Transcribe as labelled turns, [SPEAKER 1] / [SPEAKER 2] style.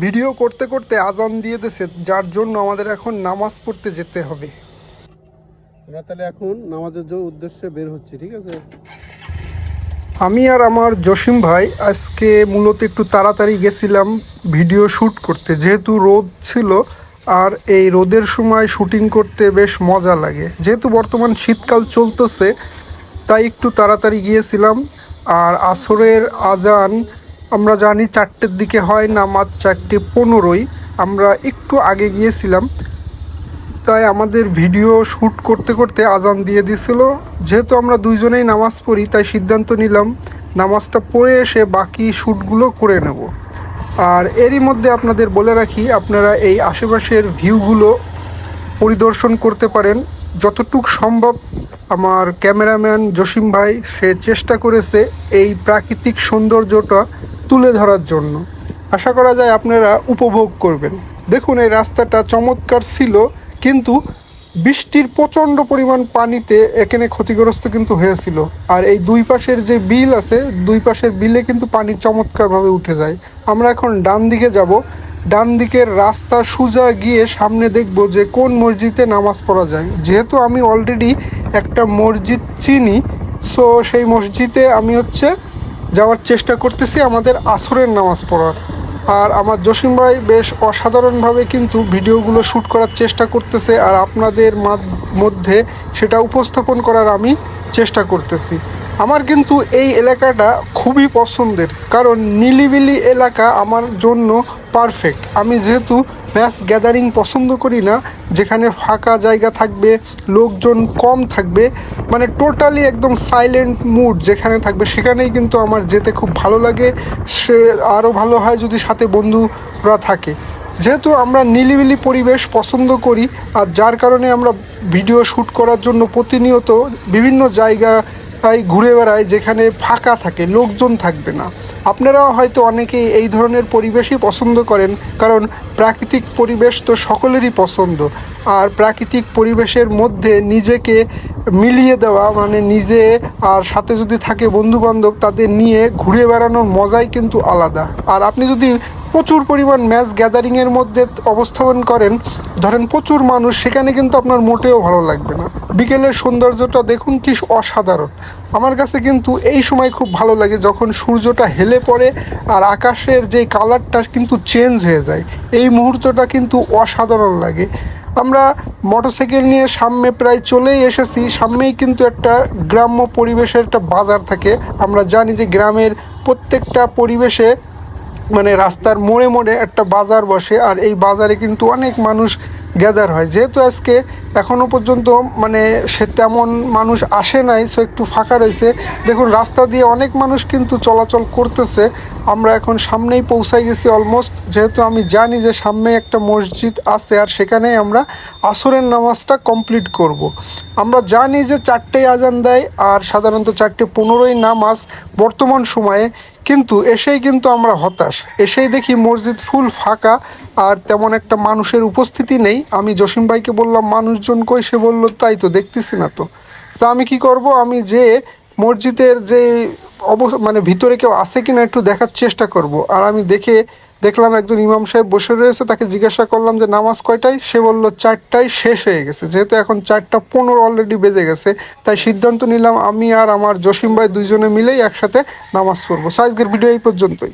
[SPEAKER 1] Video করতে করতে আজান দিয়ে দিয়েছে যার জন্য আমাদের এখন নামাজ পড়তে যেতে হবে।
[SPEAKER 2] আমরা তাহলে এখন নামাজের জন্য উদ্দেশ্যে বের হচ্ছি ঠিক আছে?
[SPEAKER 1] আমি আর আমার জসিম ভাই আজকে মূলত একটু তাড়াতাড়ি গেছিলাম ভিডিও শ্যুট করতে যেহেতু রোদ ছিল আর এই রোদের সময় শুটিং করতে বেশ মজা লাগে। যেহেতু বর্তমান শীতকাল চলতেছে তাই একটু তাড়াতাড়ি গিয়েছিলাম। আর আসরের আজান আমরা জানি চারটের দিকে হয় নামাজ চারটে পনেরোই। আমরা একটু আগে গিয়েছিলাম। তাই আমাদের ভিডিও শ্যুট করতে করতে আজান দিয়ে দিছিল। যেহেতু আমরা দুইজনেই নামাজ পড়ি, তাই সিদ্ধান্ত নিলাম নামাজটা পড়ে এসে বাকি শ্যুটগুলো করে নেব। আর এরই মধ্যে আপনাদের বলে রাখি, আপনারা এই আশেপাশের ভিউগুলো পরিদর্শন করতে পারেন। যতটুক সম্ভব আমার ক্যামেরাম্যান জসিম ভাই, সে চেষ্টা করেছে এই প্রাকৃতিক সৌন্দর্যটা তুলে ধরার জন্য। আশা করা যায় আপনারা উপভোগ করবেন। দেখুন, এই রাস্তাটা চমৎকার ছিল, কিন্তু বৃষ্টির প্রচণ্ড পরিমাণ পানিতে এখানে ক্ষতিগ্রস্ত কিন্তু হয়েছিল। আর এই দুই পাশের যে বিল আছে, দুই পাশের বিলে কিন্তু পানি চমৎকারভাবে উঠে যায়। আমরা এখন ডান দিকে যাব। ডান দিকের রাস্তা সোজা গিয়ে সামনে দেখব যে কোন মসজিদে নামাজ পড়া যায়। যেহেতু আমি অলরেডি একটা মসজিদ চিনি সো সেই মসজিদে আমি হচ্ছে যাওয়ার চেষ্টা করতেছি আমাদের আসরের নামাজ পড়ার। আর আমার জসিম ভাই বেশ অসাধারণভাবে কিন্তু ভিডিওগুলো শ্যুট করার চেষ্টা করতেছে আর আপনাদের মাধ- মধ্যে সেটা উপস্থাপন করার আমি চেষ্টা করতেছি। আমার কিন্তু এই এলাকাটা খুবই পছন্দের, কারণ নিলিবিলি এলাকা আমার জন্য পারফেক্ট আমি যেহেতু ম্যাচ গ্যাদারিং পছন্দ করি না, যেখানে ফাঁকা জায়গা থাকবে, লোকজন কম থাকবে মানে টোটালি একদম সাইলেন্ট মুড যেখানে থাকবে, সেখানেই কিন্তু আমার যেতে খুব ভালো লাগে। সে আরও ভালো হয় যদি সাথে বন্ধুরা থাকে। যেহেতু আমরা নিলিবিলি পরিবেশ পছন্দ করি, আর যার কারণে আমরা ভিডিও শ্যুট করার জন্য প্রতিনিয়ত বিভিন্ন জায়গা ঘুরে বেড়ায় যেখানে ফাঁকা থাকে, লোকজন থাকবে না। আপনারাও হয়তো অনেকেই এই ধরনের পরিবেশই পছন্দ করেন, কারণ প্রাকৃতিক পরিবেশ তো সকলেরই পছন্দ। আর প্রাকৃতিক পরিবেশের মধ্যে নিজেকে মিলিয়ে দেওয়া মানে নিজে আর সাথে যদি থাকে বন্ধু বান্ধব তাদের নিয়ে ঘুরে বেড়ানোর মজাই কিন্তু আলাদা। আর আপনি যদি প্রচুর পরিমাণ ম্যাচ গ্যাদারিংয়ের মধ্যে অবস্থাপন করেন। ধরেন প্রচুর মানুষ, সেখানে কিন্তু আপনার মোটেও ভালো লাগবে না। বিকেলের সৌন্দর্যটা দেখুন কি অসাধারণ। আমার কাছে কিন্তু এই সময় খুব ভালো লাগে যখন সূর্যটা হেলে পড়ে আর আকাশের যে কালারটা কিন্তু চেঞ্জ হয়ে যায়। এই মুহূর্তটা কিন্তু অসাধারণ লাগে। আমরা মোটরসাইকেল নিয়ে সামনে প্রায় চলেই এসেছি। সামনেই কিন্তু একটা গ্রাম্য পরিবেশের একটা বাজার থাকে। আমরা জানি যে গ্রামের প্রত্যেকটা পরিবেশে মানে রাস্তার মোড়ে মোড়ে একটা বাজার বসে, আর এই বাজারে কিন্তু অনেক মানুষ গ্যাদার হয়। যেহেতু আজকে এখনও পর্যন্ত মানে সে তেমন মানুষ আসে নাই, সো একটু ফাঁকা রয়েছে। দেখুন, রাস্তা দিয়ে অনেক মানুষ কিন্তু চলাচল করতেছে। আমরা এখন সামনেই পৌঁছাই গেছি অলমোস্ট যেহেতু আমি জানি যে সামনে একটা মসজিদ আছে, আর সেখানেই আমরা আসরের নামাজটা কমপ্লিট করব। আমরা জানি যে চারটেই আজান দেয়, আর সাধারণত চারটে পনেরোই নামাজ বর্তমান সময়ে। কিন্তু এসেই কিন্তু আমরা হতাশ। এসেই দেখি মসজিদ ফুল ফাঁকা, আর তেমন একটা মানুষের উপস্থিতি নেই। আমি জসিম ভাইকে বললাম, মানুষজন কই? সে বলল, তাই তো দেখতেছি না তো। তা আমি কি করব? আমি যে মসজিদের যে অব মানে ভিতরে কেউ আছে কিনা একটু দেখার চেষ্টা করব। আর আমি দেখে দেখলাম একজন ইমাম সাহেব বসে রয়েছে, তাকে জিজ্ঞাসা করলাম যে, নামাজ কয়টায়? সে বলল, চারটায় শেষ হয়ে গেছে। যেহেতু এখন চারটা পনেরো অলরেডি বেজে গেছে, তাই সিদ্ধান্ত নিলাম আমি আর আমার জসিম ভাই দুইজনে মিলেই একসাথে নামাজ পড়ব। সাইজগের ভিডিও এই পর্যন্তই।